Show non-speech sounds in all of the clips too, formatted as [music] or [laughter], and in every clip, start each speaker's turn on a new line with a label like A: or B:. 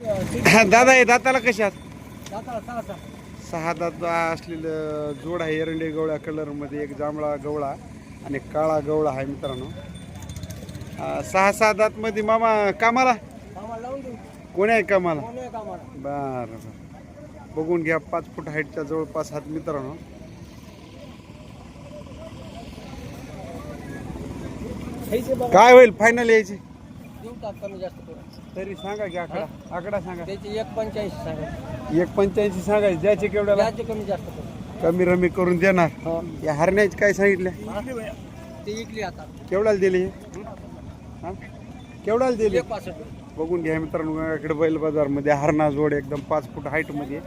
A: दादा हे दाताला कशात
B: सहा
A: दात असलेलं जोड आहे एरंडे गवळ्या कलरमध्ये एक जांभळा गवळा आणि काळा गवळा आहे मित्रांनो. सहा सहा दातमध्ये मामा कामाला? कोणी आहे कामाला? बरं बरं. बघून घ्या पाच फूट हाईटच्या जवळपास हात मित्रांनो. काय होईल? फायनल यायची? तरी सांगा की आकडा. आकडा सांगा.
B: त्याची एक पंच्याऐंशी सांगा.
A: एक पंच्याऐंशी सांगायचे. द्यायचे केवढ्याला?
B: त्याचे कमी जास्त
A: कमी रमी करून देणार.
B: हो.
A: या हरण्याचे काय सांगितले?
B: ते इकली आता.
A: केवढ्याला दिली? हा? केवढ्याला दिली?
B: एक पासष्ट
A: बघून घ्या मित्रांनो इकडे बैल बाजारमध्ये हरणा जोड एकदम पाच फूट हाईटमध्ये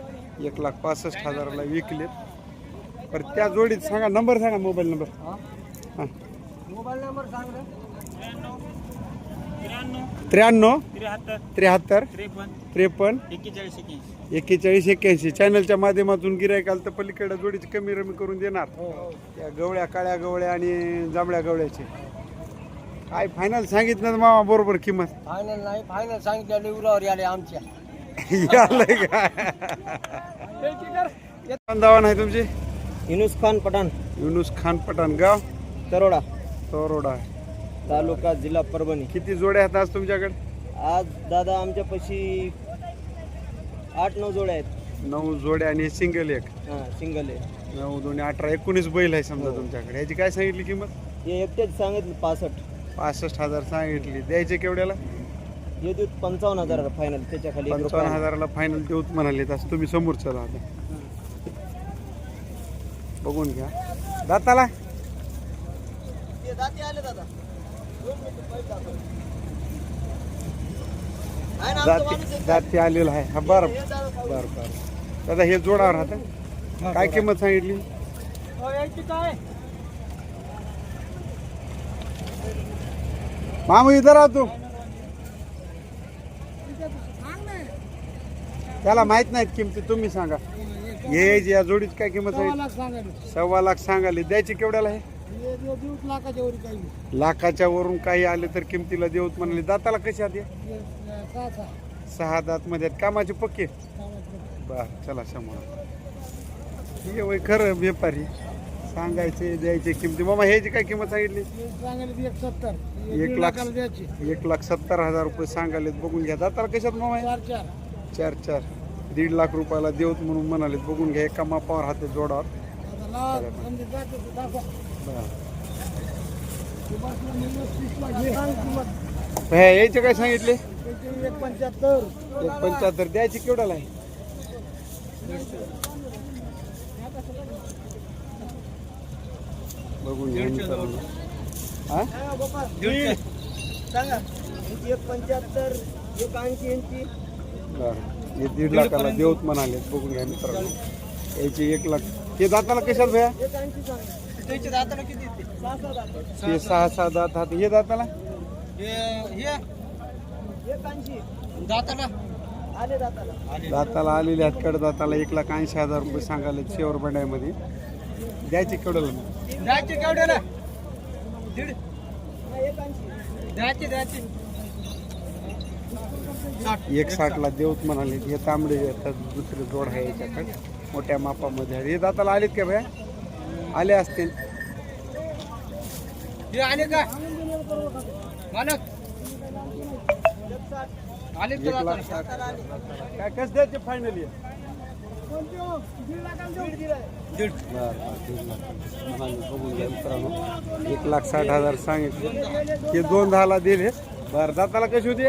A: एक लाख पासष्ट हजाराला विकलेत. पर त्या जोडीत सांगा नंबर सांगा मोबाईल नंबर.
B: हा. मोबाईल नंबर सांग रे.
A: त्र्याण्णव
B: त्र्याहत्तर
A: त्र्याहत्तर
B: त्रेपन्न एक्केचाळीस
A: एक्क्याऐंशी. चॅनलच्या माध्यमातून गिरायकाल तर पलीकडे जोडीची कमी रमी करून देणार.
B: हो.
A: त्या गवळ्या काळ्या गवळ्या आणि जांभळ्या गवळ्याचे. काय फायनल सांगितलं ना मामा बरोबर किंमत?
B: फायनल नाही फायनल सांगितलं उरावर आले आमच्या.
A: यालंय काय दावा [laughs] नाही तुमची?
B: इनुस खान पठाण.
A: युनुस खान पठाण गाव?
B: तरोडा.
A: तरोडा
B: तालुका जिल्हा परभणी.
A: किती जोड्या आहेत आज तुमच्याकडे?
B: आज दादा आमच्यापाशी आठ नऊ जोड्या आहेत.
A: नऊ जोड्या आणि सिंगल एक.
B: हां सिंगल आहे
A: नऊ दोन अठरा एकोणीस बैल आहे समजा तुमच्याकडे. ह्याची काय सांगितली किंमत?
B: हे एकटेच सांगितलं पासष्ट.
A: पासष्ट हजार सांगितली. द्यायचे केवढ्याला?
B: हे देऊ पंचावन्न हजार फायनल त्याच्याखाली एक
A: पंचावन्न
B: रुपया
A: हजाराला फायनल देऊत म्हणाले तसं तुम्ही समोरचं राहता बघून घ्या. दाताला?
B: ते दाते आले दादा. आहे ना आमचं
A: दाती
B: माणूस एक
A: दाती आलेला आहे. हा बरं
B: हे दादा-
A: बरं बरं. दादा हे जोडावर राहतं. काय किंमत सांगितली?
B: हो, काय?
A: मामू इधर आ तू. त्याला माहीत नाहीत किमती तुम्ही सांगा. हे जे या जोडीची काय किंमत सांगितली? सव्वा लाख सांगाले द्यायची केवढ्याला आहे?
B: लाखाच्या वरी काही
A: लाखाच्या वरून काही आले तर किमतीला देऊत म्हणाले. दाताला कशा दे सहा दात मध्ये. कामाचे पक्के? बर चला समोर हे वय खरं व्यापारी. सांगायचे द्यायचे किमती. मामा ह्याची काय किंमत सांगितली?
B: एक सत्तर.
A: एक लाख एक लाख सत्तर हजार रुपये सांगालेत बघून घ्या. दाताला कशात मामा?
B: चार चार.
A: चार चार. दीड लाख रुपयाला देऊत म्हणून म्हणाले बघून घ्या. एका मापावर हाते जोडावर. ह्या यायचे काय सांगितले?
B: एक पंच्याहत्तर.
A: एक पंच्याहत्तर द्यायची केवढ्याला आहे? बघून. हा?
B: सांगा. एक पंच्याहत्तर एक ऐंशी ऐंशी.
A: बरं. हे दीड लाखाला देऊत म्हणाले. बघून घ्या मित्रांनो. याची एक लाख. हे दाताला कशात भया?
B: एक ऐंशी सांगा. त्याचे दाताला किती येते? सहा सहा दात
A: हे सहा सहा दात हात हे दाताला?
B: हे हे? एक ऐंशी दाताला? आले दाताला.
A: दाताला आलेले आहेत. कड दाताला एक लाख ऐंशी हजार रुपये सांगाले शेवर बंड्यामध्ये. द्यायचे केवढ्याला मग?
B: द्यायचे दीड. एक ऐंशी द्यायचे द्यायचे.
A: एक साठला देऊत म्हणाले हे तांबडे येतात दुसरे जोड आहे याच्याकडे. मोठ्या मापामध्ये आहे. हे दाताला आलेत का भया? आले असतील.
B: आले का? मालक. आले
A: एक लाख साठ काय कसं द्यायचे फायनली एक लाख साठ हजार सांगितले. हे दोन दहाला दिले. बरं दाताला कशी होती?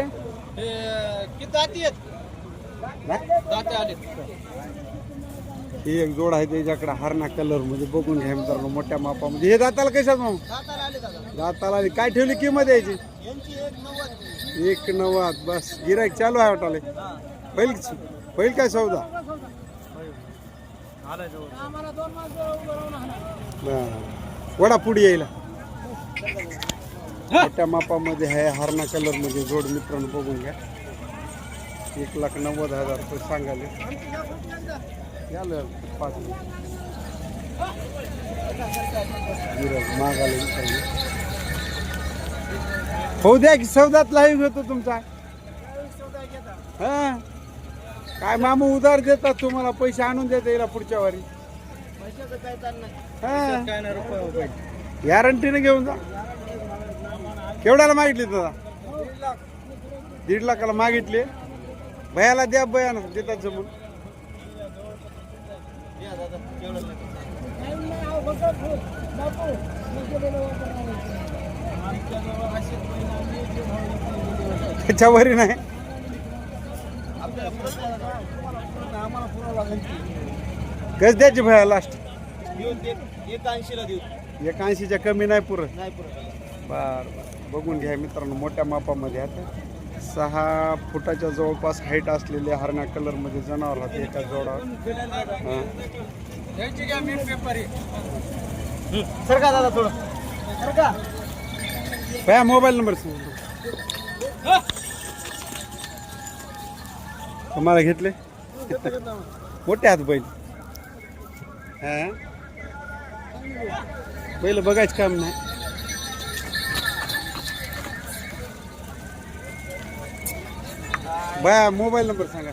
B: किती आले
A: ही एक जोड आहे त्याच्याकडे हरणा कलरमध्ये बघून घ्या मित्रांनो मोठ्या मापामध्ये. हे दाताला कशात मग
B: दाताला आले.
A: काय ठेवली किंमत यायची
B: यांची? एक नव्वद.
A: बस. गिराईक चालू आहे वाटाले होईल होईल काय सौदा. वडा पुढे यायला. मोठ्या मापामध्ये आहे हरणा कलरमध्ये जोड मित्रांनो बघून घ्या. एक लाख नव्वद हजार रुपये सांगाले. होऊ द्या की सौदात लाईव्ह घेतो तुमचा. हा. काय मामू उधार देतात तुम्हाला पैसे आणून देता येईल पुढच्या वारी. गॅरंटीने घेऊन जा. केवढ्याला मागितली दादा? दीड लाखाला मागितले. भयाला द्या बयान देतात जमून. त्याच्यावरी नाही. कस द्यायची भया लास्ट
B: देऊन ते एक ऐंशीला देऊ.
A: एक ऐंशीच्या कमी नाही पुरत. बर बघून घ्या मित्रांनो मोठ्या मापामध्ये आता सहा फुटाच्या जवळपास हाईट असलेले हरण्या कलरमध्ये जनावर होते एका जोडावर. हां.
B: सर का दादा थोडं? सर का?
A: भया मोबाईल नंबर सांग. तुम्हाला घेतले? मोठे हात बैल. हा. बैल बघायचं काम नाही. बया मोबाईल नंबर सांगा.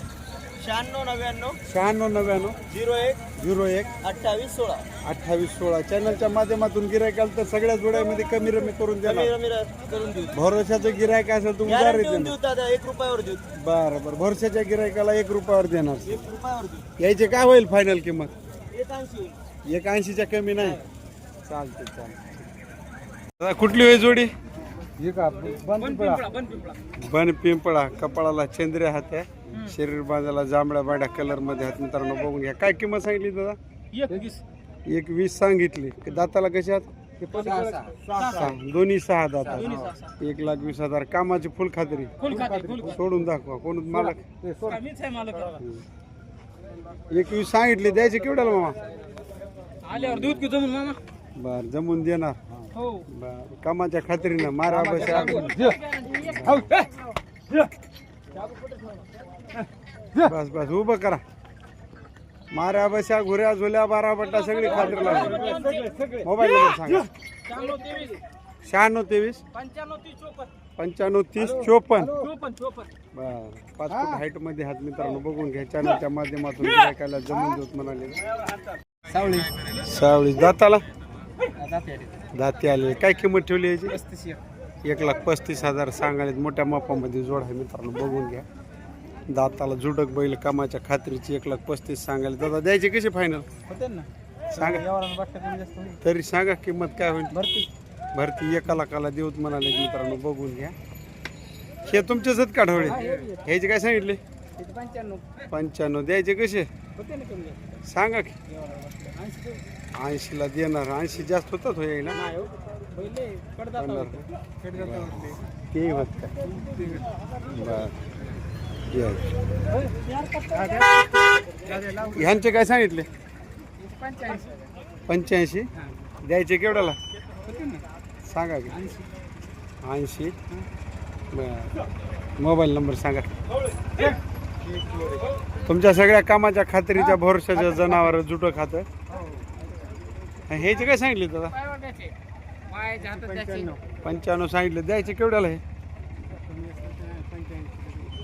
B: शहाण्णव नव्याण्णव
A: शहाण्णव नव्याण्णव
B: झिरो एक
A: झिरो एक
B: अठ्ठावीस सोळा.
A: अठ्ठावीस सोळा. चॅनलच्या माध्यमातून गिरायक आलं तर सगळ्या जोड्यामध्ये कमी रमी करून
B: कमी
A: देणार
B: रमी करून देऊ.
A: भरोशाचं गिरायक असेल तर उधार
B: गॅरंटी देऊन
A: देणार
B: देऊ दादा एक रुपयावर देऊ.
A: बरं बरं. भरोशाच्या गिरायकाला एक रुपयावर देणार.
B: एक रुपयावर देऊ.
A: यायचे काय होईल फायनल किंमत?
B: एक ऐंशी होईल.
A: एक ऐंशीच्या कमी नाही. चालते चालते कुठली होई जोडी? बन पिंपळा। कपाळाला चंद्र हात आहे शरीर बांधाला जांभळ्या बाड्या कलरमध्ये हात मित्रांनो बघून घ्या. काय किंमत सांगितली दादा? एक वीस सांगितली. दाताला कशात सहा दोन्ही सहा दाता एक लाख वीस हजार. कामाची फुल खात्री. सोडून दाखवा. कोण मालक? एक वीस सांगितले. द्यायचे केवढ्याला मामा?
B: आल्यावर दूध की जमून मामा.
A: बर जमून देणार. बर कामाच्या खात्रीनं मारा बशा बस. बस उभं करा. माऱ्या बशा घुऱ्या झुल्या बारा बट्टा सगळी खात्री लागली. मोबाईल नंबर सांगा.
B: शहाण्णव तेवीस. पंच्याण्णव तीस चोपन्न.
A: बर. पाच फूट हाईटमध्ये हात मित्रांनो बघून घ्या. चॅनलच्या माध्यमातून गिरायकाला जमून देत म्हणाले.
B: सावळी
A: सावळी दाताला
B: जाते
A: दाती आले काय किंमत ठेवली याची?
B: पस्तीस
A: एक. लाख पस्तीस हजार सांगायला मोठ्या मापामध्ये जोड आहे मित्रांनो बघून घ्या. दाताला जुडक बैल कामाच्या खात्रीची एक लाख पस्तीस सांगायला दादा द्यायचे कसे फायनल
B: होते ना.
A: सांगा.
B: यावर बघता कमी जास्त होईल
A: तरी सांगा किंमत काय होईल?
B: भरती.
A: भरती एका लाखाला देऊत म्हणाले मित्रांनो बघून घ्या. हे तुमचेच आहेत का ढवळे? ह्याचे काय सांगितले?
B: पंच्याण्णव.
A: पंच्याण्णव द्यायचे कसे?
B: होते ना कमी जास्त.
A: सांगा की.
B: ऐंशी
A: ऐंशीला देणार. ऐंशी जास्त होतात हो
B: नाही हो. पहिले
A: ते होत. का बर. ह्यांचे काय सांगितले?
B: पंच्याऐंशी.
A: पंच्याऐंशी? द्यायचे केवढ्याला?
B: होते ना.
A: सांगा की.
B: ऐंशी.
A: ऐंशी. बर. मोबाईल नंबर सांगा. तुमच्या सगळ्या कामाच्या खात्रीच्या भरोशाच्या जनावर जुटं खातं. जे काय सांगितले दादा? पंच्याण्णव सांगितलं द्यायचे केवढ्याला हे?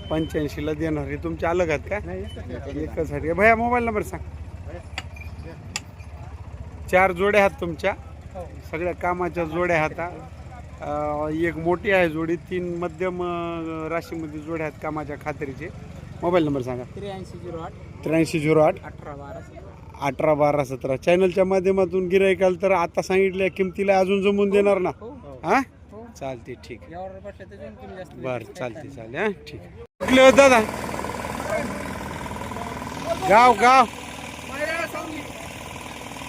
A: पंच्याऐंशीला देणार हे तुमचे अलग आहेत का?
B: नाही
A: एकच आहे. भैया मोबाईल नंबर सांग. चार जोड्या आहेत तुमच्या. सगळ्या कामाच्या जोड्या आहेत अं, एक मोठी आहे जोडी. तीन मध्यम अं, राशीमध्ये जोड्या आहेत कामाच्या खात्रीचे. मोबाईल नंबर सांगा.
B: त्र्याऐंशी झिरो आठ.
A: त्र्याऐंशी झिरो आठ.
B: अठरा बारा सतरा.
A: अठरा बारा सतरा. चॅनलच्या माध्यमातून गिरायकाल तर आता सांगितल्या किमतीला अजून जमून देणार ना?
B: हो
A: हा.
B: हो?
A: चालते ठीक बरं चालते चालेल हा ठीक कुठले होत दादा? गाव गाव.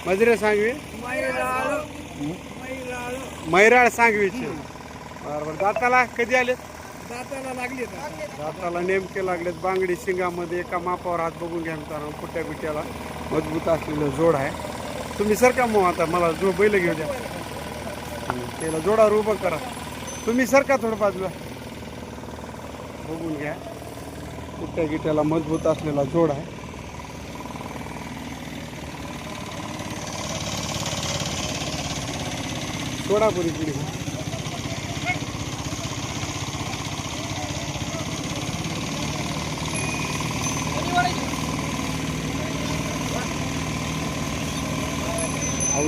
A: मजुरे सांगवी. मैराळ सांगवीचे. बरं बरं. दाताला कधी आले?
B: दाताला लागली
A: दाताला नेमके लागलेत बांगडी शिंगामध्ये एका मापावर हात बघून घ्या मित्रांनो बिट्याला मजबूत असलेलं जोड आहे. तुम्ही सरका मग आता? मला जो बैल घेऊ द्या. त्याला जोडावर उभं करा. तुम्ही सरका थोडं बाजूला? बघून घ्या. कुट्या गिट्याला मजबूत असलेला जोड आहे. सोडापुरी पुढे.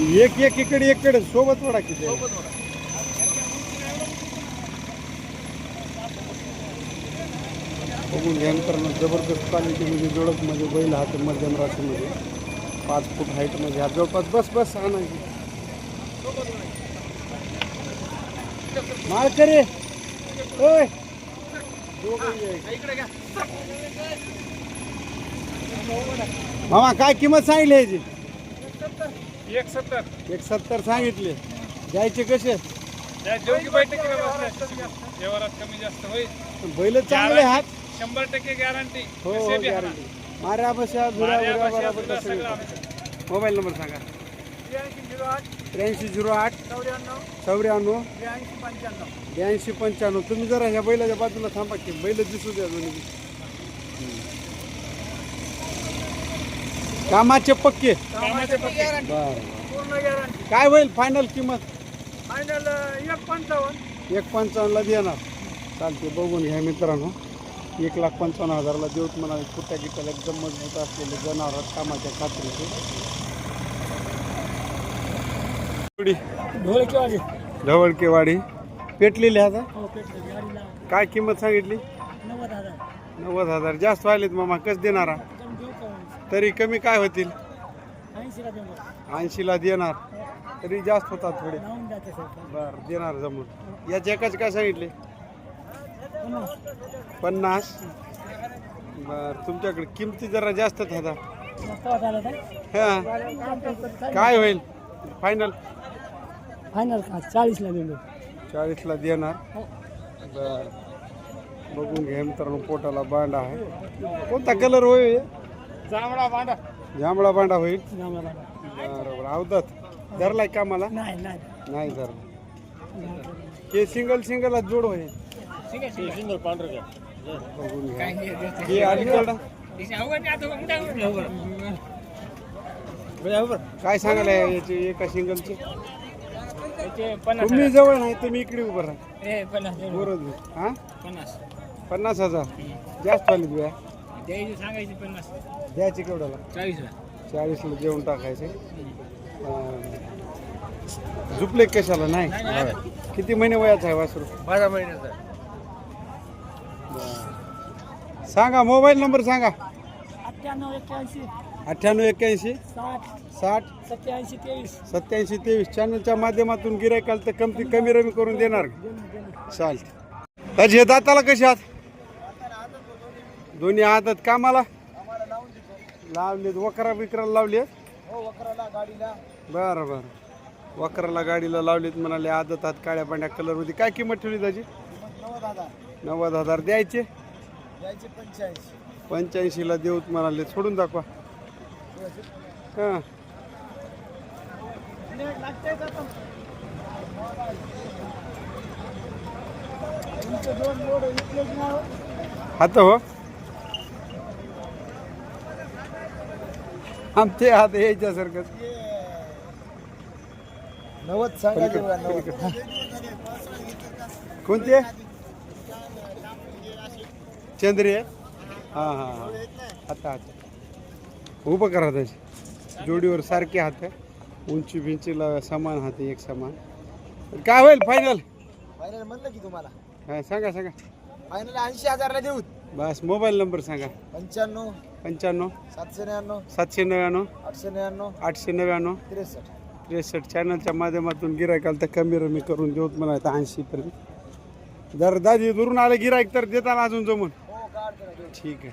A: एक एक इकडे इकडे सोबत वडा किती. बघून घ्या मित्रांनो जबरदस्त क्वालिटीमध्ये जोडकमध्ये बैल हात मध्यम राशीमध्ये पाच फूट हाईटमध्ये हा जवळपास बस बस आणा माळकरे! ओय!
B: घ्या
A: मामा काय किंमत सांगितली याची?
B: एक सत्तर
A: एक सत्तर सांगितले. द्यायचे कसे?
B: जेवढी बैठक व्यवहारात कमी जास्त होईल.
A: बैल चांगले हात
B: शंभर टक्के गॅरंटी
A: हो हो गॅरंटी माऱ्या बशा झुऱ्या उऱ्या बराबर कसं मोबाईल नंबर सांगा.
B: झिरो आठ.
A: त्र्याऐंशी झिरो आठ.
B: चौऱ्याण्णव.
A: चौऱ्याण्णव.
B: ब्याऐंशी पंच्याण्णव.
A: ब्याऐंशी पंच्याण्णव. तुम्ही जरा ह्या बैलाच्या बाजूला थांबा की बैल दिसू द्या दोन्ही. कामाचे पक्के.
B: कामाचे गॅरंटी
A: बर.
B: पूर्ण गॅरंटी
A: काय होईल फायनल किंमत?
B: फायनल एक पंचावन्न.
A: एक पंचावन्नला देणार. चालते बघून घ्या मित्रांनो. एक लाख पंचावन्न हजारला देऊत म्हणाले कुट्या गिट्याला एकदम मजबूत असलेले जनावर कामाच्या खात्रीचे. पुढी
B: ढोलकेवाडी.
A: ढवळकेवाडी पेटलेली आता?
B: हो पेटले गाडीला
A: काय किंमत सांगितली?
B: नव्वद हजार.
A: नव्वद हजार. जास्त व्हायलेत मामा कस देणारा? तरी कमी काय होतील?
B: ऐंशीला
A: देणार. तरी जास्त होतात थोडे. बर देणार जमून. याचे एकाच काय सांगितले? पन्नास. बर तुमच्याकडे किमती जरा जास्तच होता हा. काय होईल? फायनल
B: फायनल का? चाळीसला देऊ
A: चाळीसला देणार. बर. बघून घ्या मित्रांनो पोटाला बांडा आहे. कोणता कलर होईल?
B: जांभळा भांडा
A: जांभळा बांडा होईल?
B: जांभळा भांडा
A: बरोबर. अवदत धरलाय कामाला
B: नाही नाही.
A: नाही धरला. हे सिंगल सिंगलच जोड होईल.
B: सिंगल पांढरं
A: बघून घ्या. हे अलीकडं काय सांगायला याचे एका सिंगलचे तुम्ही जवळ नाही तुम्ही इकडे उभं राहा. बरोबर. हा?
B: पन्नास.
A: पन्नास हजार. जास्त आली तुया.
B: द्यायची सांगायची पन्नास.
A: द्यायची केवढ्याला?
B: चाळीसला
A: चाळीसला जेवण टाकायचे. झुपले कशाला? नाही? किती महिने वयाचा आहे वासरू?
B: बारा महिन्याचा
A: सांगा मोबाईल नंबर सांगा.
B: अठ्ठ्याण्णव एक्क्याऐंशी.
A: अठ्ठ्याण्णव एक्क्याऐंशी.
B: साठ.
A: साठ.
B: सत्याऐंशी तेवीस.
A: सत्याऐंशी तेवीस. चॅनलच्या माध्यमातून गिरायकाल तर कमती कमी रमी करून देणार. चालते त्याची हे दाताला कशी आहात? दोन्ही आदत कामाला लावलेत वकरा बिकराला लावलेत?
B: हो वकराला गाडीला
A: बरं बरं. वकराला गाडीला लावलेत म्हणाले आदत आत काळ्या पांढऱ्या कलरमध्ये. काय किंमत ठेवली त्याची
B: नव्वद हजार.
A: नव्वद हजार द्यायचे?
B: द्यायचे पंच्याऐंशी
A: पंच्याऐंशीला देऊत म्हणाले. सोडून दाखवा. हां. हात हो. आमचे हात यायच्यासारखं
B: नव्वद बघा नव्वद.
A: कोणते? चंद्री? आहे हां हां हां. आता आता. उभं करा त्याची जोडीवर सारखे हात उंची बिंचीला समान हात एक समान. काय होईल फायनल
B: फायनल म्हणलं की तुम्हाला.
A: काय सांगा सांगा.
B: फायनल ऐंशी हजारला देऊ
A: बस मोबाईल नंबर सांगा.
B: पंच्याण्णव.
A: पंच्याण्णव.
B: सातशे नव्याण्णव.
A: सातशे नव्याण्णव.
B: आठशे नव्याण्णव.
A: आठशे नव्याण्णव.
B: त्रेसष्ट.
A: त्रेसष्ट. चॅनलच्या माध्यमातून गिरायकाला तर कमी रमी करून देऊत मला ऐंशीपर्यंत जर दादी दुरून आले गिरायक तर देताना अजून जमून.
B: हो देऊ
A: ठीक आहे.